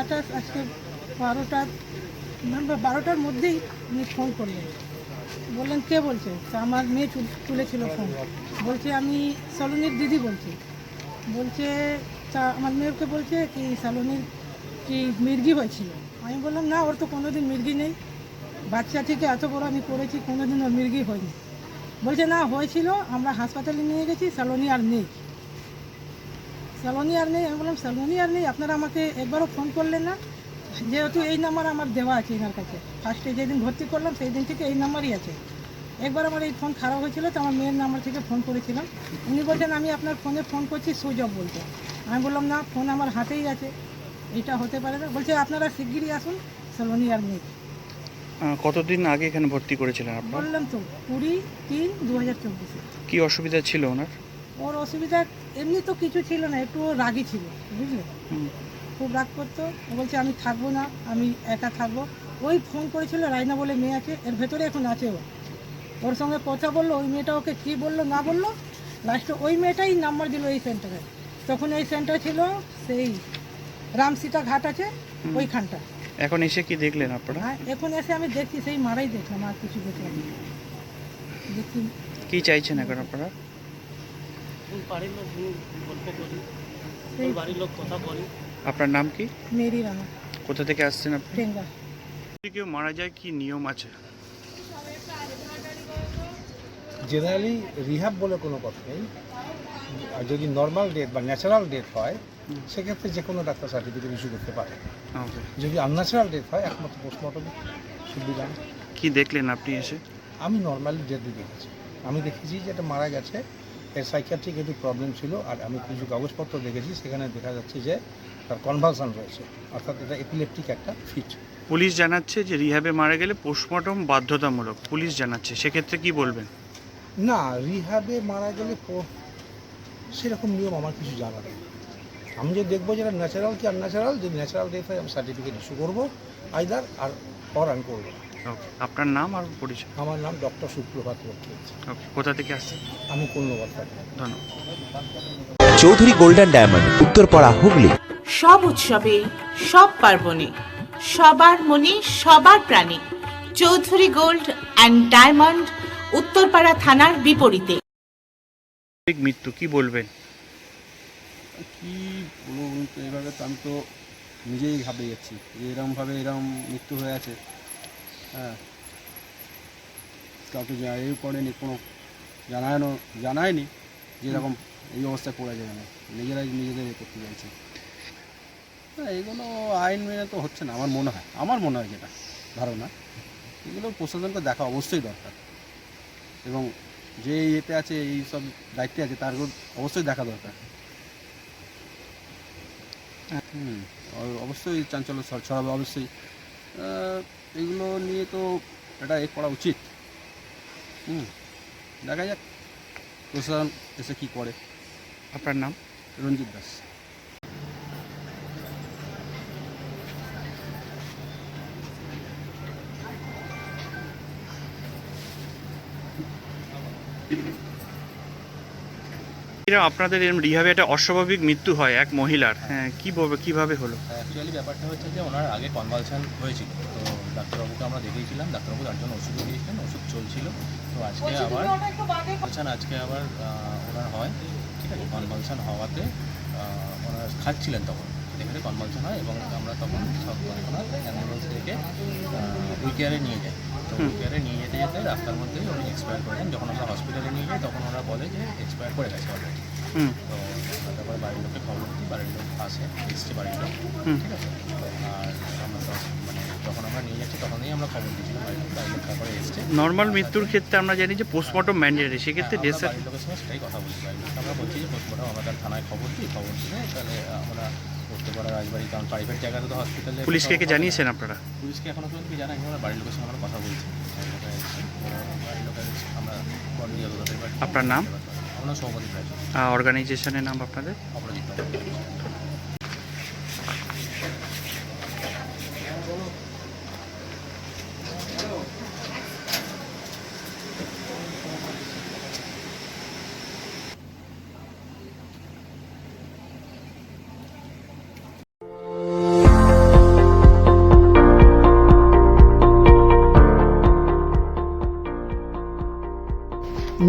বারোটা আজকে বারোটা মানে বারোটার মধ্যেই উনি ফোন করলেন বললেন, কে বলছে? আমার মেয়ে তুল- তুলেছিল ফোন বলছে, আমি সলোনির দিদি বলছি। বলছে, তা আমার মেয়েকে বলছে কি সলোনির কি মির্গি হয়েছিল? আমি বললাম, না, ওর তো কোনোদিন মির্গি নেই। বাচ্চা থেকে এত বড় আমি করেছি, কোনোদিন ওর মির্গি হয়নি। বলছে, না, হয়েছিল। আমরা হাসপাতালে নিয়ে গেছি স্যালোনি আর নেই। স্যালোনি আর নেই আমি বললাম স্যালোনি আর নেই আপনারা আমাকে একবারও ফোন করলেন না। যেহেতু এই নাম্বার আমার দেওয়া আছে এনার কাছে। ফার্স্টে যেদিন ভর্তি করলাম সেই দিন থেকে এই নাম্বারই আছে। একবার আমার এই ফোন খারাপ হয়েছিল তো আমার মেয়ের নাম্বার থেকে ফোন করেছিলাম। উনি বলছেন আমি আপনার ফোনে ফোন করছি অফ বলতে। আমি বললাম না ফোন আমার হাতেই আছে। এটা হতে পারে না। বলছে আপনারা শিগগিরই আসুন স্যালোনি আর নেই। কতদিন আগে এখানে ভর্তি করেছিলেন আপনার? বললাম তো কুড়ি তিন দু হাজার চব্বিশে। কি অসুবিধা ছিল ওনার? ওর অসুবিধা এমনি তো কিছু ছিল না একটু রাগী ছিল বুঝলে? খুব রাগ করতো ও বলছে আমি থাকব না আমি একা থাকব। ওই ফোন করেছিল রাইনা বলে মেয়ে আছে এর ভেতরে এখন আছে ও। ওর সঙ্গে কথা বলল ওই মেয়েটা ওকে কী বলল না বলল লাস্টে ওই মেয়েটাই নাম্বার দিল এই সেন্টারে তখন এই সেন্টার ছিল সেই রামসীতা ঘাট আছে ওইখানটা। এখন এসে কি দেখলেন আপনারা? হ্যাঁ এখন এসে আমি দেখছি সেই মারাই দেখলাম আর কিছু দেখলাম। দেখছি। কি চাইছেন এখন আপনারা? বাড়ির লোক গল্প করি সেই বাড়ির লোক কথা বলি। আপনার নাম কি? মেরি রানা। কোথা থেকে আসছেন আপনি? যদি কেউ মারা যায় কি নিয়ম আছে? জেনারেলি রিহাব বলে কোনো কথা নেই। আর যদি নর্মাল ডেথ বা ন্যাচারাল ডেথ হয় সেক্ষেত্রে যে কোনো ডাক্তার সার্টিফিকেট ইস্যু করতে পারে। যদি আনন্যাচারাল ডেথ হয় একমাত্র পোস্টমর্টম সুবিধা কি দেখলেন আপনি এসে? আমি নর্মালি ডেথ দেখেছি। আমি দেখেছি যে এটা মারা গেছে এর সাইকিয়াট্রিক একটু প্রবলেম ছিল আর আমি কিছু কাগজপত্র দেখেছি সেখানে দেখা যাচ্ছে যে তার কনভালশন রয়েছে অর্থাৎ এটা এপিলেপটিক একটা ফিট পুলিশ জানাচ্ছে যে রিহাবে মারা গেলে পোস্টমর্টম বাধ্যতামূলক পুলিশ জানাচ্ছে সেক্ষেত্রে কি বলবেন? না রিহাবে মারা গেলে সেরকম নিয়ম আমার কিছু জানা নেই। আমি যে দেখব যেটা ন্যাচারাল কি আনন্যাচারাল যদি ন্যাচারাল ডেথ হয় আমি সার্টিফিকেট ইস্যু করব আইদার আর পর আমি করব না। আপনার নাম আর পরিচয়? আমার নাম ডক্টর সুপ্রভাত ওকে কোথা থেকে আসছেন? আমি কর্ণবাদ থাকি। ধন্যবাদ। Chowdhury golden diamond Uttarpara Hooghly. সব উৎসবে সব পার্বণে সবার মনে সবার প্রাণে Chowdhury gold and diamond Uttarpara থানার বিপরীতে। মৃত্যু কি বলবেন? কি বলব বলুন তো এইভাবে তো আমি তো নিজেই ঘাবড়ে যাচ্ছি যে এরমভাবে এরম মৃত্যু হয়ে আছে। হ্যাঁ কাউকে জানাইও করেনি কোনো জানায়নি যে এরকম এই অবস্থায় পড়ে যাবে না। নিজেরাই নিজেদের এ করতে চাইছে। হ্যাঁ এগুলো আইন মেনে তো হচ্ছে না আমার মনে হয়। আমার মনে হয় যেটা ধারণা এগুলো প্রশাসনকে দেখা অবশ্যই দরকার। এবং যে ইয়েতে আছে এই সব দায়িত্বে আছে তার অবশ্যই দেখা দরকার। হুম অবশ্যই চাঞ্চল্য ছড়াবে অবশ্যই এগুলো নিয়ে তো এটা এ করা উচিত। হুম দেখা যাক প্রশাসন এসে কী করে। আপনার নাম? রঞ্জিত দাস। এরা আপনাদের এরম রিহাবে একটা অস্বাভাবিক মৃত্যু হয় এক মহিলার। হ্যাঁ কী বলবে কীভাবে হলো? অ্যাকচুয়ালি ব্যাপারটা হচ্ছে যে ওনার আগে কনভালশন হয়েছিল। তো ডাক্তারবাবুকে আমরা দেখিয়েছিলাম ডাক্তারবাবু তার জন্য ওষুধ দিয়েছিলেন ওষুধ চলছিল। তো আজকে আবার কনভালশন আজকে আবার ওনার হয় ঠিক আছে? কনভালশন হওয়াতে ওনার খাচ্ছিলেন তখন। এখানে কনভালশন হয় এবং আমরা তখন সব ওনার অ্যাম্বুলেন্স থেকে উইকেয়ারে নিয়ে যাই। তো উইকেয়ারে নিয়ে যেতে যেতে রাস্তার মধ্যেই উনি এক্সপায়ার করে যান যখন আমরা হসপিটালে নিয়ে যাই তখন ওরা বলে যে এক্সপায়ার করে গেছে অলরেডি হুম। তো তারপরে বাড়ির লোককে খবর দিই বাড়ির লোক আসে এসছে বাড়ির লোক হুম। ঠিক আছে? আর আমরা তো মানে যখন আমরা নিয়ে যাচ্ছি তখনই আমরা খবর দিয়েছিলাম বাড়ির লোক বাড়ির লোক তারপরে এসছে। নর্মাল মৃত্যুর ক্ষেত্রে আমরা জানি যে পোস্টমর্টম ম্যান্ডেটারি সেক্ষেত্রে আমরা বাড়ির লোকের সঙ্গে সেটাই কথা বলছি বাড়ির লোককে আমরা বলছি যে পোস্টমর্টম আমরা তার থানায় খবর দিই খবর দিয়ে তাহলে আমরা করতে পারা রাজবাড়ি কারণ প্রাইভেট জায়গাতে তো হসপিটালে পুলিশকে কে জানিয়েছেন আপনারা? পুলিশকে এখনও পর্যন্ত কি জানাই? আমরা বাড়ির লোকের সঙ্গে আমরা কথা বলছি। বাড়ির লোকেরা আমরা। আপনার নাম? আপনার সভাপতি অর্গানাইজেশনের নাম আপনাদের? অপরাজিত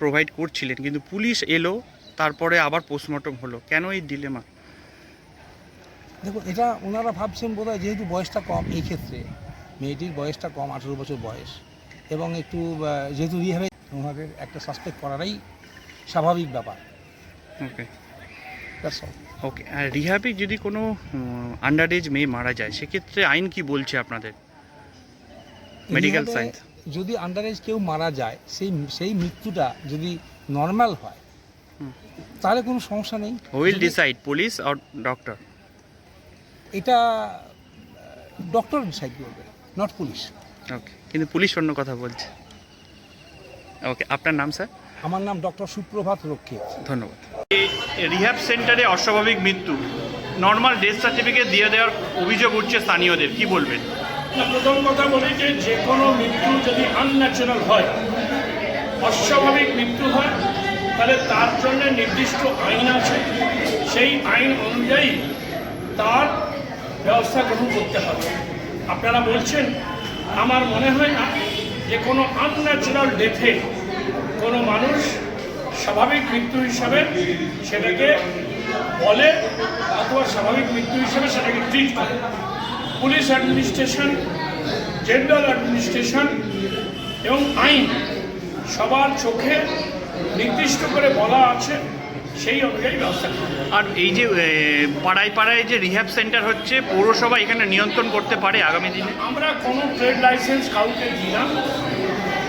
প্রোভাইড করছিলেন কিন্তু পুলিশ এলো তারপরে আবার পোস্টমর্টম হলো। কেন এই ডিলেমা দেখুন এটা ওনারা ভাবছেন বোধহয় যেহেতু বয়সটা কম এই ক্ষেত্রে মেয়েটির বয়সটা কম আঠেরো বছর বয়স। এবং একটু যেহেতু রিহাবে ওনাদের একটা সাসপেক্ট করাটাই স্বাভাবিক ব্যাপার। ওকে. ওকে আর রিহাবে যদি কোনো আন্ডার এজ মেয়ে মারা যায় সেক্ষেত্রে আইন কি বলছে আপনাদের? মেডিকেল সায়েন্স যদি আন্ডার এজ কেউ মারা যায় সেই সেই মৃত্যুটা যদি নর্মাল হয় তাহলে কোনো সমস্যা নেই। উইল ডিসাইড পুলিশ আর ডক্টর এটা ডক্টর ডিসাইড করবে নট পুলিশ ওকে কিন্তু পুলিশ অন্য কথা বলছে। ওকে আপনার নাম স্যার আমার নাম ডক্টর সুপ্রভাত রক্ষিত। ধন্যবাদ। রিহ্যাব সেন্টারে অস্বাভাবিক মৃত্যু। নর্মাল ডেথ সার্টিফিকেট দিয়ে দেওয়ার অভিযোগ উঠছে স্থানীয়দের কি বলবেন? না, প্রথম কথা বলি যে যে কোনো মৃত্যু যদি আনন্যাচারাল হয় অস্বাভাবিক মৃত্যু হয় তাহলে তার জন্য নির্দিষ্ট আইন আছে। সেই আইন অনুযায়ী তার ব্যবস্থা গ্রহণ করতে হবে। আপনারা বলছেন আমার মনে হয় না যে কোনো আনন্যাচারাল ডেথে কোনো মানুষ স্বাভাবিক মৃত্যু হিসাবে সেটাকে বলে অথবা স্বাভাবিক মৃত্যু হিসাবে সেটাকে ট্রিট করে। পুলিশ অ্যাডমিনিস্ট্রেশন জেনারেল অ্যাডমিনিস্ট্রেশন এবং আইন সবার চোখে নির্দিষ্ট করে বলা আছে সেই অনুযায়ী ব্যবস্থা আর এই যে পাড়ায় পাড়ায় যে রিহ্যাব সেন্টার হচ্ছে পৌরসভা এখানে নিয়ন্ত্রণ করতে পারে আগামী দিনে? আমরা কোনো ট্রেড লাইসেন্স কাউকে দিই না।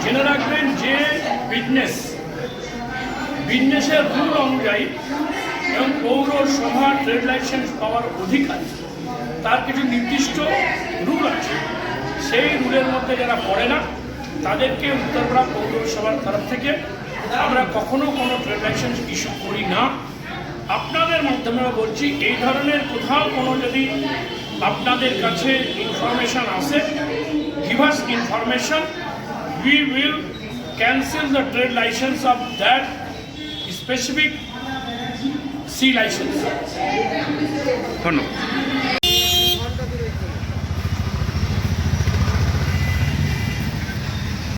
জেনে রাখবেন যে বিজনেস বিজনেসের রুল অনুযায়ী এবং পৌরসভা ট্রেড লাইসেন্স পাওয়ার অধিকার তার কিছু নির্দিষ্ট রুল আছে। সেই রুলের মধ্যে যারা পড়ে না, তাদেরকে উত্তরপাড়া পৌরসভার তরফ থেকে আমরা কখনো কোনো ট্রেড লাইসেন্স ইস্যু করি না। আপনাদের মাধ্যমে বলছি, এই ধরনের কোথাও কোনো যদি আপনাদের কাছে ইনফরমেশন আসে us information, we will cancel the trade license of that specific C license. ধন্যবাদ।